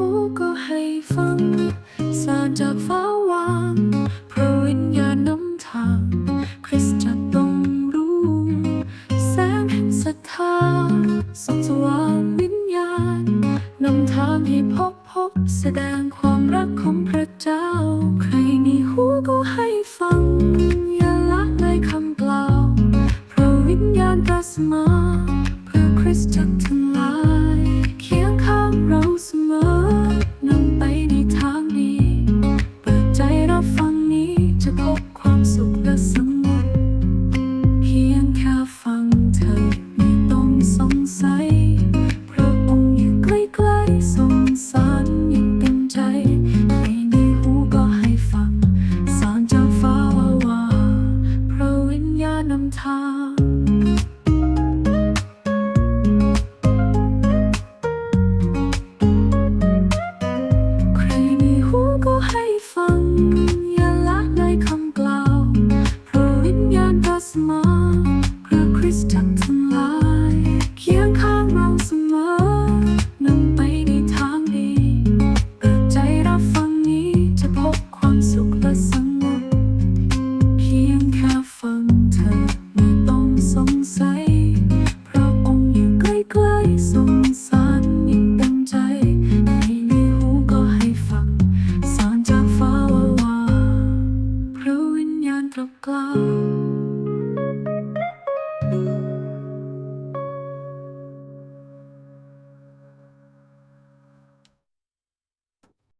หูก็ให้ฟัง สารจากฟ้าวางพระวิญญาณนำทาง คริสจะต้องรู้ แสงแห่งศรัทธาส่องสว่างวิญญาณนำทางที่พบพบแสดงความรักของพระเจ้า ใครมีหูก็ให้ฟัง อย่าละเลยคำกล่าวพระวิญญาณตรัสมา จะพบความสุขแะสงบเพียงแค่ฟังเธอต้องสงสัยพระองค์ยู่ใกล้ๆสงสารยิ่งเต็มใจ ไม่หูก็ให้ฟัง สารจากฟ้าว่า พระวิญญาณนำทาง สมาพรคริสต์จักทลายเคียงข้างเราเสมอนำไปในทางดีเปิดใจรับฟังนี้จะพบความสุขและสงบเพียงแค่ฟังเธอไม่ต้องสงสัยพระองค์อยู่ใกล้ๆสงสารยิ่งเต็มใจให้มีหูก็ให้ฟังสารจากฟ้าวาวพระวิญญาณตรักาว